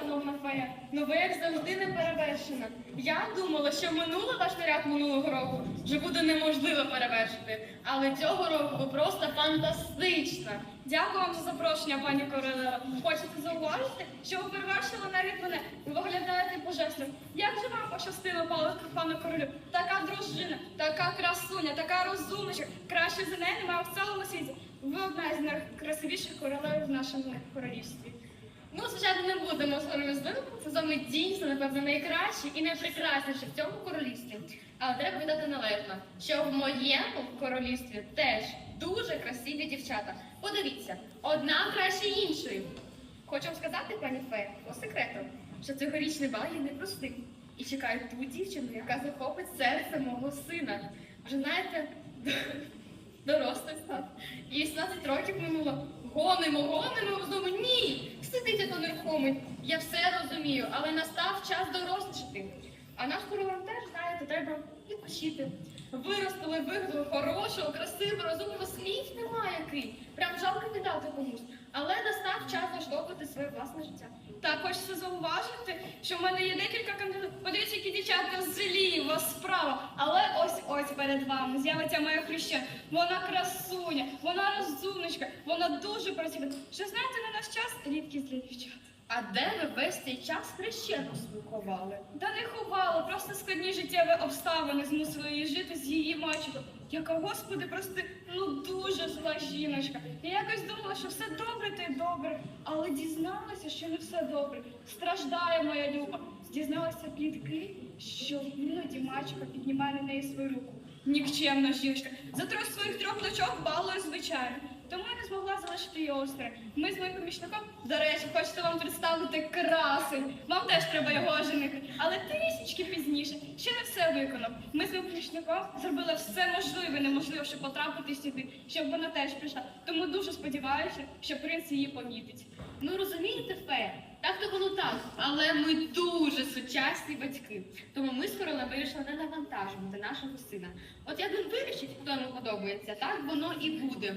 шановна фея, ну ви як завжди не перевершена. Я думала, що минулий ваш наряд минулого року вже буде неможливо перевершити. Але цього року ви просто фантастична. Дякую вам за запрошення, пані Королева. Хочете зауважити, що ви перевершили навіть мене. Ви виглядаєте божественно. Як же вам пощастило, пане королю? Така дружина, така красуня, така розумничка. Краще за неї немає в цілому світі. Ви одна з найкрасивіших королев в нашому королівстві. Ну, звичайно, не будемо сором'язливими. Це з вами дійсно, напевно, найкраще і найпрекрасніше в цьому королівстві. Але треба віддати належно, що в моєму королівстві теж дуже красиві дівчата. Подивіться, одна краще іншої. Хочу вам сказати, пані Фея, по секрету, що цьогорічний бал є непростим. І чекаю ту дівчину, яка захопить серце мого сина. Вже знаєте, дорослий став. І 18 років минуло. Гонимо, гонимо, знову ні. Сидить ото нерухомий. Я все розумію, але настав час дорослішати. А наш королем теж, знаєте, треба відпочити. Виростили, вигадали хорошого, красивого, розумного, сміх немає який. Прям жалко віддати комусь. Але настав час наштовхувати своє власне життя. Так, хочеться зауважити, що в мене є декілька кандидатів. Подивіться, які дівчатка злі, у вас перед вами з'явиться моя хрещена. Вона красуня, вона розумничка, вона дуже працює. Що знаєте, на наш час рідкість для дівчат. А де ви весь цей час хрещену свою ховали? Та не ховала, просто складні життєві обставини змусили її жити з її мачухою. Яка, господи, просто ну дуже зла жіночка. Я якось думала, що все добре, та й добре, але дізналася, що не все добре. Страждає моя люба. Дізналася плітки, що іноді мачуха піднімає на неї свою руку. Нікчемна жіночка. За трьох своїх трьох дочок балує звичайно. Тому я не змогла залишити її остре. Ми з моїм помічником, до речі, хочете вам представити красень. Вам теж треба його оженити. Але трішечки пізніше. Ще не все виконав. Ми з моїм помічником зробили все можливе неможливе, щоб потрапити сюди, щоб вона теж прийшла. Тому дуже сподіваюся, що принц її помітить. Ну розумієте, Фея, так то воно так. Але ми дуже сучасні батьки. Тому ми з королем вирішили не навантажувати нашого сина. От як він вирішить, хто йому подобається, так воно і буде.